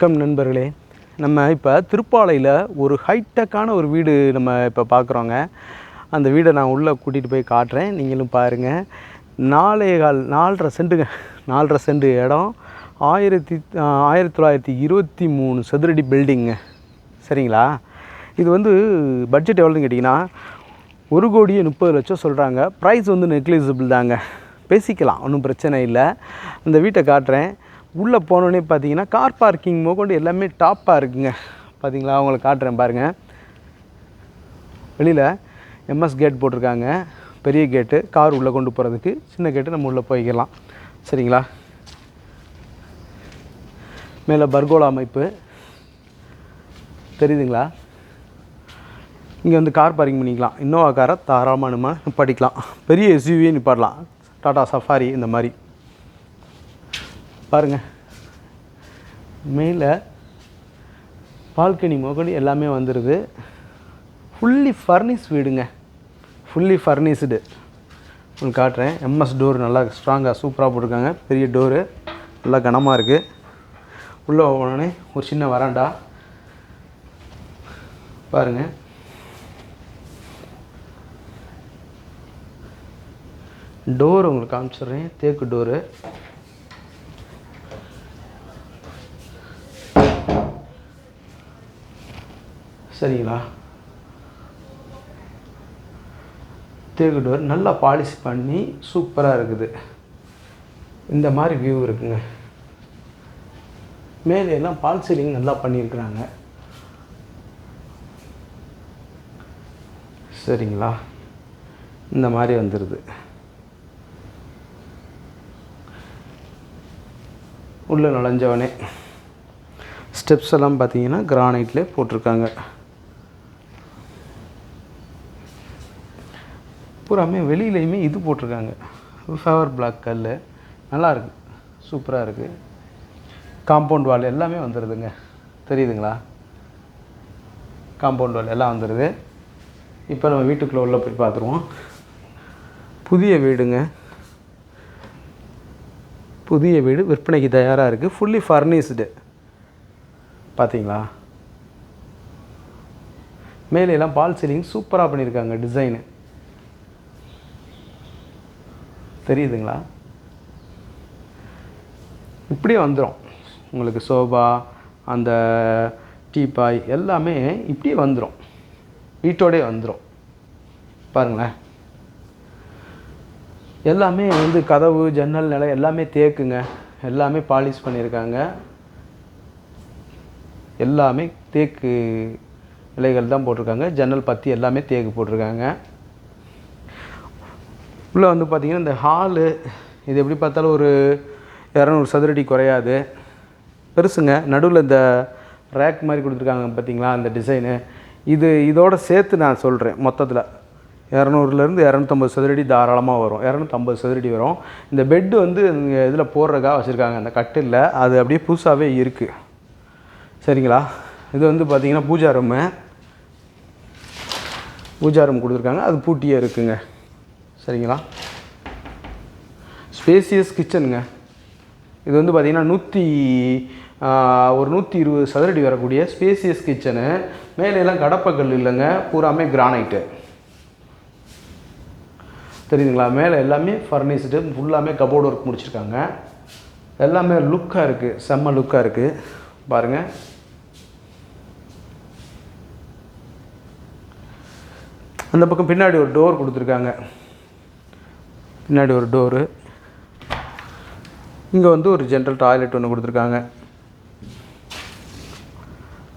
வணக்கம் நண்பர்களே. நம்ம இப்போ திருப்பாலையில் ஒரு ஹைடெக்கான ஒரு வீடு நம்ம இப்போ பார்க்குறோங்க அந்த வீடை நான் உள்ளே கூட்டிகிட்டு போய் காட்டுறேன். நீங்களும் பாருங்கள் நாலே கால் நாலரை சென்ட்டுங்க. நாலரை சென்ட் இடம். ஆயிரத்தி ஆயிரத்தி தொள்ளாயிரத்தி இருபத்தி மூணு சதுரடி பில்டிங்கு சரிங்களா? இது வந்து பட்ஜெட் எவ்வளோன்னு கேட்டிங்கன்னா ஒரு கோடியே முப்பது லட்சம் சொல்கிறாங்க ப்ரைஸ் வந்து நெக்லிஜிபிள் தாங்க. பேசிக்கலாம். ஒன்றும் பிரச்சனை இல்லை. அந்த வீட்டை காட்டுறேன். உள்ளே போனோடனே பார்த்தீங்கன்னா கார் பார்க்கிங் கொண்டு எல்லாமே டாப்பாக இருக்குங்க. பார்த்தீங்களா? அவங்கள காட்டுறேன் பாருங்கள் வெளியில் எம்எஸ் கேட் போட்டிருக்காங்க. பெரிய கேட்டு கார் உள்ளே கொண்டு போகிறதுக்கு சின்ன கேட்டு நம்ம உள்ளே போய்க்கலாம். சரிங்களா? மேலே பர்கோலா அமைப்பு. தெரியுதுங்களா? இங்கே வந்து கார் பார்க்கிங் பண்ணிக்கலாம். இன்னோவா காரை தாராளமாக நம்ம படிக்கலாம். பெரிய எஸ்யூவியே நிப்பாடலாம் டாடா சஃபாரி இந்த மாதிரி. பாருங்கள் மேலே பால்கனி முதல் எல்லாமே வந்துடுது ஃபுல்லி ஃபர்னிஸ் வீடுங்க. ஃபுல்லி ஃபர்னிஸ்டு உங்களுக்கு காட்டுறேன். எம்எஸ் டோர் நல்லா ஸ்ட்ராங்காக சூப்பராக போட்டிருக்காங்க. பெரிய டோரு நல்லா கனமாக இருக்குது உள்ளே உடனே ஒரு சின்ன வராண்டா. பாருங்கள் டோர் உங்களுக்கு காமிச்சிடுறேன். தேக்கு டோரு சரிங்களா? தேக்கு டோர் நல்லா பாலிஷ் பண்ணி சூப்பராக இருக்குது. இந்த மாதிரி வியூ இருக்குங்க. மேலே எல்லாம் பால் சீலிங் நல்லா பண்ணியிருக்கிறாங்க. சரிங்களா? இந்த மாதிரி வந்துடுது உள்ளே நுழைஞ்சவனே ஸ்டெப்ஸ் எல்லாம் பார்த்தீங்கன்னா கிரானைட்லேயே போட்டிருக்காங்க. பூராமே வெளியிலையுமே இது போட்டிருக்காங்க. ஃபேவர் பிளாக் கல் நல்லாயிருக்கு சூப்பராக இருக்குது காம்பவுண்ட் வால் எல்லாமே வந்துடுதுங்க தெரியுதுங்களா? காம்பவுண்ட் வால் எல்லாம் வந்துடுது இப்போ நம்ம வீட்டுக்குள்ளே உள்ள போய் பார்த்துருவோம் புதிய வீடுங்க. புதிய வீடு. விற்பனைக்கு தயாராக இருக்குது ஃபுல்லி ஃபர்னிஷ்டு பார்த்தீங்களா மேலே எல்லாம் பால் சீலிங் சூப்பராக பண்ணியிருக்காங்க டிசைனு தெரியுதுங்களா? இப்படியே வந்துடும் உங்களுக்கு சோபா அந்த டீப்பாய் எல்லாமே இப்படியே வந்துடும் வீட்டோடே வந்துடும் பாருங்களேன். எல்லாமே வந்து கதவு ஜன்னல் நிலை எல்லாமே தேக்குங்க. எல்லாமே பாலிஷ் பண்ணியிருக்காங்க. எல்லாமே தேக்கு இலைகள் தான் போட்டிருக்காங்க. ஜன்னல் பத்தி எல்லாமே தேக்கு போட்டிருக்காங்க. உள்ளே வந்து பார்த்திங்கன்னா இந்த ஹாலு இது எப்படி பார்த்தாலும் ஒரு இரநூறு சதுரடி குறையாது. பெருசுங்க. நடுவில் இந்த ரேக் மாதிரி கொடுத்துருக்காங்க பார்த்தீங்களா அந்த டிசைனு இது இதோட சேர்த்து நான் சொல்கிறேன் மொத்தத்தில். இரநூறுலேருந்து இரநூத்தம்பது சதுரடி தாராளமாக வரும். இரநூத்தம்பது சதுரடி வரும். இந்த பெட்டு வந்து இதில் போடுறதுக்காக வச்சுருக்காங்க. அந்த கட்டில் அது அப்படியே புதுசாகவே இருக்குது சரிங்களா? இது வந்து பார்த்திங்கன்னா பூஜா ரூமு பூஜா ரூம் கொடுத்துருக்காங்க. அது பூட்டியே இருக்குங்க. சரிங்களா? ஸ்பேசியஸ் கிச்சனுங்க இது வந்து பார்த்திங்கன்னா நூற்றி ஒரு நூற்றி இருபது சதுரடி வரக்கூடிய ஸ்பேசியஸ் கிச்சனு மேலே எல்லாம் கடப்பக்கல் இல்லைங்க பூராமே கிரானைட்டு தெரியுதுங்களா? மேலே எல்லாமே ஃபர்னிஷ்டு ஃபுல்லாமே கபோர்டு ஒர்க் முடிச்சிருக்காங்க. எல்லாமே லுக்காக இருக்குது செம்ம லுக்காக இருக்குது பாருங்கள் அந்த பக்கம் பின்னாடி ஒரு டோர் கொடுத்துருக்காங்க. பின்னாடி ஒரு டோரு. இங்கே வந்து ஒரு ஜென்ரல் டாய்லெட் ஒன்று கொடுத்துருக்காங்க.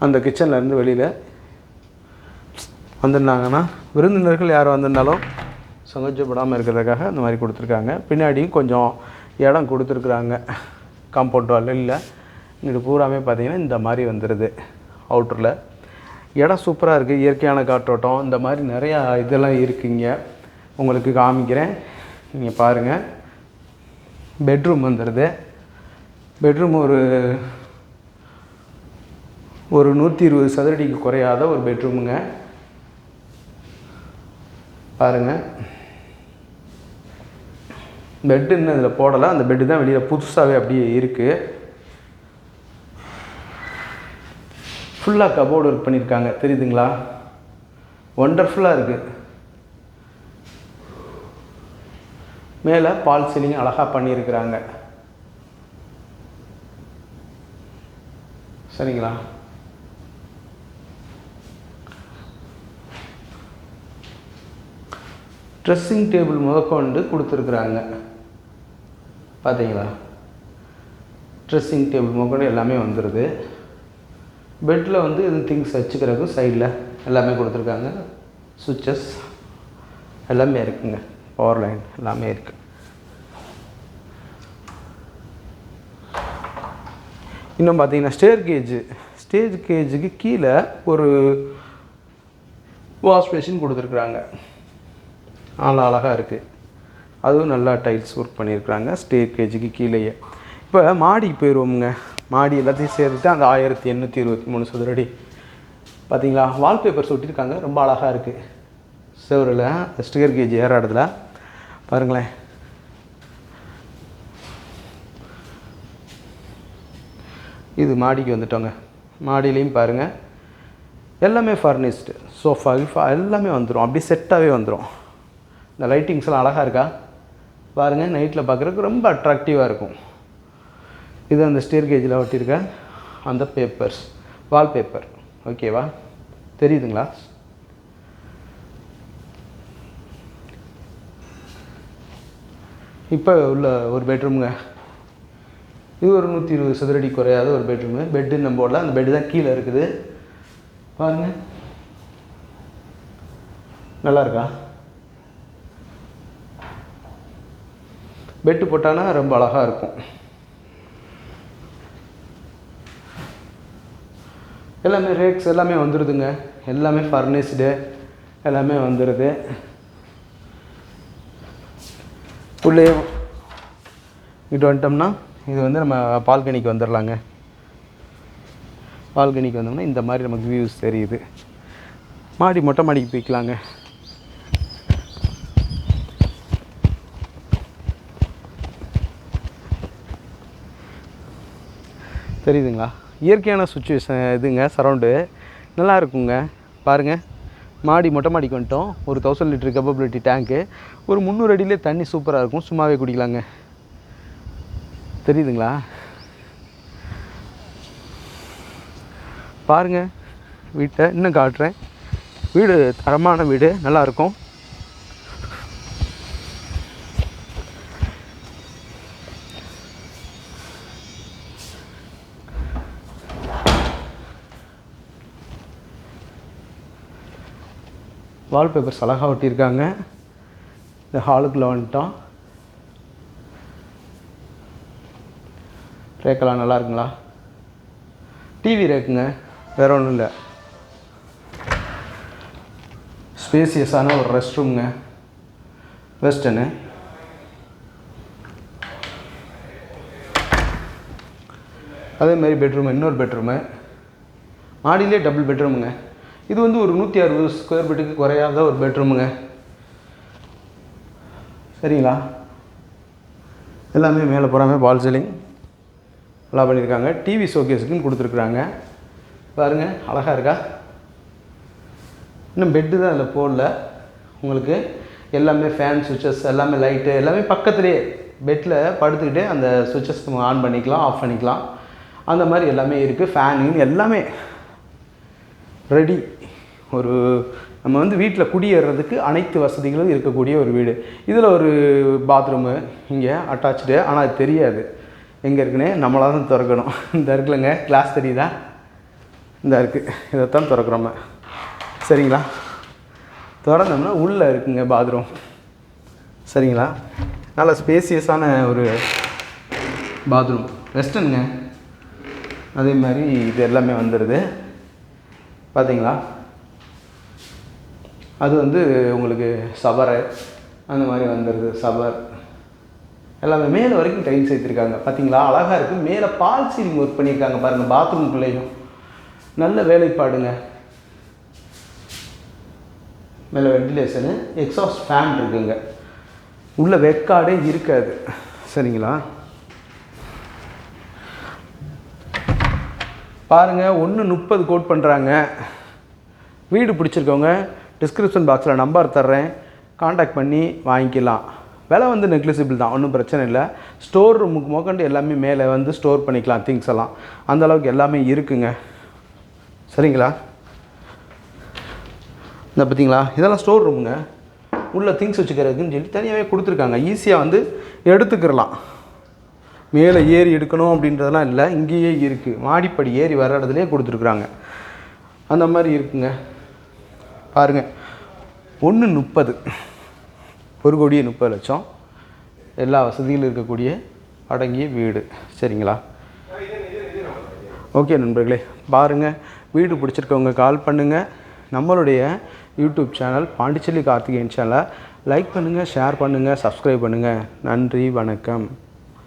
அந்த கிச்சன்லேருந்து வெளியில் வந்திருந்தாங்கன்னா விருந்தினர்கள் யார் வந்திருந்தாலும் சங்கோச்சப்படாமல் இருக்கிறதுக்காக அந்த மாதிரி கொடுத்துருக்காங்க. பின்னாடியும் கொஞ்சம் இடம் கொடுத்துருக்குறாங்க. காம்பவுண்ட் வால் இல்லை. இங்கிட்டு பூராமே பார்த்தீங்கன்னா இந்த மாதிரி வந்துடுது அவுட்டரில் இடம் சூப்பராக இருக்குது இயற்கையான காற்றோட்டம் இந்த மாதிரி நிறையா இதெல்லாம் இருக்குங்க உங்களுக்கு காமிக்கிறேன். நீங்கள் பாருங்கள் பெட்ரூம் வந்துடுது பெட்ரூம் ஒரு ஒரு நூற்றி இருபது சதுரடிக்கு குறையாத ஒரு பெட்ரூமுங்க பாருங்கள் பெட்டு இன்னும் இதில் போடலை. அந்த பெட்டு தான் வெளியில் புதுசாகவே அப்படியே இருக்குது ஃபுல்லாக கபோர்டு ஒர்க் பண்ணியிருக்காங்க தெரியுதுங்களா? ஒண்டர்ஃபுல்லாக இருக்குது மேலே பால் சீலிங் அழகாக பண்ணியிருக்கிறாங்க. சரிங்களா? ட்ரெஸ்ஸிங் டேபிள் முதற்கொண்டு கொடுத்துருக்குறாங்க. பார்த்தீங்களா ட்ரெஸ்ஸிங் டேபிள் முதற்கொண்டு எல்லாமே வந்துடுது பெட்டில் வந்து எதுவும் திங்ஸ் வச்சுக்கிறதுக்கு சைடில் எல்லாமே கொடுத்துருக்காங்க. சுவிட்சஸ் எல்லாமே இருக்குங்க. பவர் லைன் எல்லாமே இருக்குது இன்னும் பார்த்தீங்கன்னா ஸ்டேர் கேஜு ஸ்டேஜ் கேஜுக்கு கீழே ஒரு வாஷ் பேஷின் கொடுத்துருக்குறாங்க. நல்லா அழகாக இருக்குது அதுவும் நல்லா டைல்ஸ் ஒர்க் பண்ணியிருக்கிறாங்க. ஸ்டேர் கேஜுக்கு கீழேயே. இப்போ மாடிக்கு போயிடுவோமுங்க மாடி எல்லாத்தையும் சேர்த்துட்டு அந்த ஆயிரத்தி எண்ணூற்றி இருபத்தி மூணு சதுரடி. பார்த்தீங்களா? வால்பேப்பர்ஸ் ஒட்டியிருக்காங்க ரொம்ப அழகாக இருக்குது செவரில் ஸ்டிகர் கேஜ் ஏற இடத்துல பாருங்களேன். இது மாடிக்கு வந்துட்டோங்க. மாடியிலையும் பாருங்கள் எல்லாமே ஃபர்னிஷ்டு சோஃபா கிஃபா எல்லாமே வந்துடும் அப்படியே செட்டாகவே வந்துடும் இந்த லைட்டிங்ஸ்லாம் அழகாக இருக்கா? பாருங்கள் நைட்டில் பார்க்குறதுக்கு ரொம்ப அட்ராக்டிவாக இருக்கும். இது அந்த ஸ்டீர் கேஜில் ஒட்டியிருக்க அந்த பேப்பர்ஸ் வால்பேப்பர் ஓகேவா தெரியுதுங்களா? இப்போ உள்ள ஒரு பெட்ரூமுங்க இது ஒரு நூற்றி இருபது சதுரடி குறையாத ஒரு பெட்ரூமு பெட்டு நம்ம போடல அந்த பெட்டு தான் கீழே இருக்குது. பாருங்கள் நல்லா இருக்கா? பெட்டு போட்டானா ரொம்ப அழகாக இருக்கும். எல்லாமே ரேக்ஸ் எல்லாமே வந்துடுதுங்க எல்லாமே ஃபர்னிஷ்டு எல்லாமே வந்துடுது உள்ளே இங்கிட்டு வந்துட்டோம்னா இது வந்து நம்ம பால்கனிக்கு வந்துடலாங்க பால்கனிக்கு வந்தோம்னா இந்த மாதிரி நமக்கு வியூஸ் தெரியுது. மாடி மொட்டை மாடிக்கு போய்க்கலாங்க. தெரியுதுங்களா? இயற்கையான சுச்சுவேஷன் இதுங்க சரௌண்டு நல்லா இருக்குங்க. பாருங்கள் மாடி மொட்டை மாடிக்கு வந்துட்டோம். ஒரு தௌசண்ட் லிட்டர் கப்பபிலிட்டி டேங்க்கு ஒரு முந்நூறு அடியிலே தண்ணி சூப்பராக இருக்கும். சும்மாவே குடிக்கலாங்க. தெரியுதுங்களா? பாருங்கள் வீட்டை இன்னும் காட்டுறேன். வீடு தரமான வீடு நல்லாயிருக்கும். வால்பேப்பர்ஸ் அழகாக ஒட்டியிருக்காங்க. இந்த ஹாலுக்குள்ளே வந்துட்டோம். ரேக்கெல்லாம் நல்லா இருக்குங்களா டிவி ரேக்குங்க வேற ஒன்றும் இல்லை. ஸ்பேசியஸான ஒரு ரெஸ்ட் ரூம்ங்க வெஸ்டர்னு அதே மாதிரி பெட்ரூம் இன்னொரு பெட்ரூமு மாடியிலே டபுள் பெட்ரூமுங்க இது வந்து ஒரு நூற்றி அறுபது ஸ்கொயர் ஃபீட்டுக்கு குறையாத ஒரு பெட்ரூமுங்க சரிங்களா? எல்லாமே மேலே போகிறாமே பால் சீலிங் நல்லா பண்ணியிருக்காங்க. டிவி ஷோகேஸுக்குன்னு கொடுத்துருக்குறாங்க. பாருங்கள் அழகாக இருக்கா? இன்னும் பெட்டு தான் அதில் போடல. உங்களுக்கு எல்லாமே ஃபேன் சுவிச்சஸ் எல்லாமே லைட்டு எல்லாமே பக்கத்துலேயே பெட்டில் படுத்துக்கிட்டே அந்த சுவிச்சஸ் ஆன் பண்ணிக்கலாம் ஆஃப் பண்ணிக்கலாம். அந்த மாதிரி எல்லாமே இருக்குது ஃபேனு எல்லாமே ரெடி ஒரு நம்ம வந்து வீட்டில் குடியேறதுக்கு அனைத்து வசதிகளும் இருக்கக்கூடிய ஒரு வீடு. இதில் ஒரு பாத்ரூமு இங்கே அட்டாச்சு ஆனால் அது தெரியாது. எங்கே இருக்குன்னு நம்மளாக தான் திறக்கணும். இந்த இருக்குல்லங்க கிளாஸ் தெரியுதா? இந்த இருக்குது இதைத்தான் திறக்கிறோம் சரிங்களா? திறந்தோம்னா உள்ளே இருக்குங்க பாத்ரூம். சரிங்களா? நல்ல ஸ்பேசியஸான ஒரு பாத்ரூம். வெஸ்டர்னுங்க அதே மாதிரி இது எல்லாமே வந்துடுது பார்த்தீங்களா அது வந்து உங்களுக்கு சவரை. அந்த மாதிரி வந்துடுது சவர். எல்லாமே மேலே வரைக்கும் டைல்ஸ் சேர்த்துருக்காங்க. பார்த்தீங்களா அழகாக இருக்குது மேலே பால் சீலிங் ஒர்க் பண்ணியிருக்காங்க பாருங்கள் பாத்ரூம்குள்ளேயும் நல்ல வேலைப்பாடுங்க. மேலே வென்டிலேஷனு எக்ஸாஸ்ட் ஃபேன் இருக்குங்க. உள்ள வெக்காடே இருக்காது. சரிங்களா? பாருங்கள் ஒன்று முப்பது கோட் பண்ணுறாங்க வீடு பிடிச்சிருக்கவங்க டிஸ்கிரிப்ஷன் பாக்ஸில் நம்பர் தர்றேன். காண்டாக்ட் பண்ணி வாங்கிக்கலாம். விலை வந்து நெக்லிசிபிள் தான் ஒன்றும் பிரச்சனை இல்லை. ஸ்டோர் ரூமுக்கு மொக்கண்டு எல்லாமே மேலே வந்து ஸ்டோர் பண்ணிக்கலாம் திங்ஸ் எல்லாம். அந்த அளவுக்கு எல்லாமே இருக்குங்க. சரிங்களா? இந்த பார்த்தீங்களா? இதெல்லாம் ஸ்டோர் ரூமுங்க உள்ள திங்ஸ் வச்சுக்கிறதுக்குன்னு சொல்லி தனியாகவே கொடுத்துருக்காங்க. ஈஸியாக வந்து எடுத்துக்கிறலாம். மேலே ஏறி எடுக்கணும் அப்படின்றதெல்லாம் இல்லை. இங்கேயே இருக்குது மாடிப்படி ஏறி வர இடத்துலையே கொடுத்துருக்குறாங்க. அந்த மாதிரி இருக்குங்க. பாருங்கள் ஒன்று முப்பது. ஒரு கோடியே முப்பது லட்சம். எல்லா வசதிகளும் இருக்கக்கூடிய அடங்கிய வீடு. சரிங்களா? ஓகே நண்பர்களே பாருங்கள் வீடு பிடிச்சிருக்கவங்க கால் பண்ணுங்கள் நம்மளுடைய யூடியூப் சேனல் பாண்டிச்சேரி கார்த்திகேயன் சேனலை லைக் பண்ணுங்கள் ஷேர் பண்ணுங்கள் சப்ஸ்கிரைப் பண்ணுங்கள் நன்றி வணக்கம்.